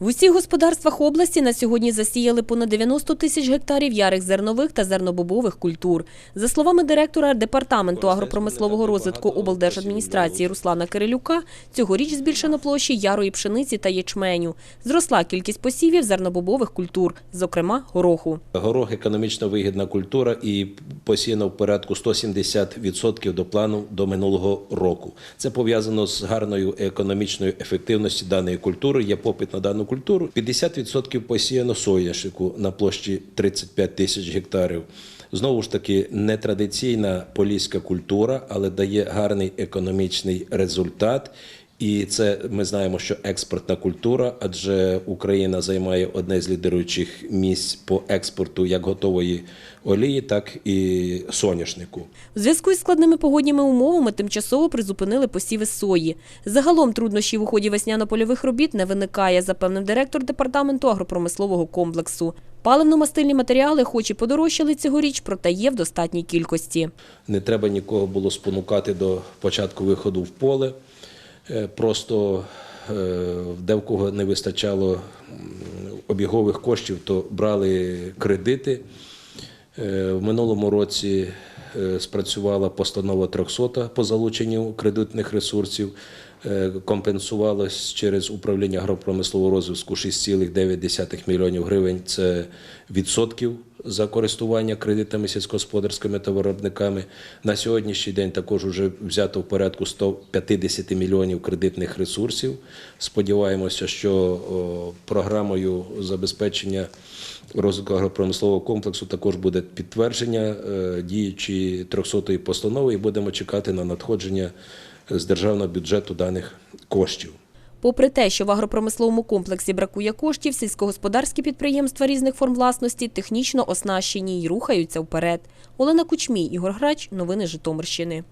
В усіх господарствах області на сьогодні засіяли понад 90 тисяч гектарів ярих зернових та зернобобових культур. За словами директора департаменту агропромислового розвитку облдержадміністрації Руслана Кирилюка, цьогоріч збільшено площі ярої пшениці та ячменю. Зросла кількість посівів зернобобових культур, зокрема гороху. Горох економічно вигідна культура і посіяно в порядку 170% до плану до минулого року. Це пов'язано з гарною економічною ефективністю даної культури. Є попит на дану культуру. 50% посіяно соняшнику на площі 35 тисяч гектарів. Знову ж таки, нетрадиційна поліська культура, але дає гарний економічний результат. І це ми знаємо, що експортна культура, адже Україна займає одне з лідируючих місць по експорту як готової олії, так і соняшнику. У зв'язку із складними погодніми умовами тимчасово призупинили посіви сої. Загалом труднощів у ході весняно-польових робіт не виникає, запевнив директор департаменту агропромислового комплексу. Паливно-мастильні матеріали, хоч і подорожчали цьогоріч, проте є в достатній кількості. Не треба нікого було спонукати до початку виходу в поле. Е, Просто е, де в кого не вистачало обігових коштів, то брали кредити. Е, В минулому році спрацювала постанова 300 по залученню кредитних ресурсів. Компенсувалось через управління агропромислового розвитку 6,9 мільйонів гривень. Це відсотків за користування кредитами сільськогосподарськими та виробниками. На сьогоднішній день також вже взято в порядку 150 мільйонів кредитних ресурсів. Сподіваємося, що програмою забезпечення розвитку агропромислового комплексу також буде підтвердження е, діючої 300-ї постанови, і будемо чекати на надходження з державного бюджету даних коштів. Попри те, що в агропромисловому комплексі бракує коштів, сільськогосподарські підприємства різних форм власності технічно оснащені й рухаються вперед. Олена Кучмій, Ігор Грач, новини Житомирщини.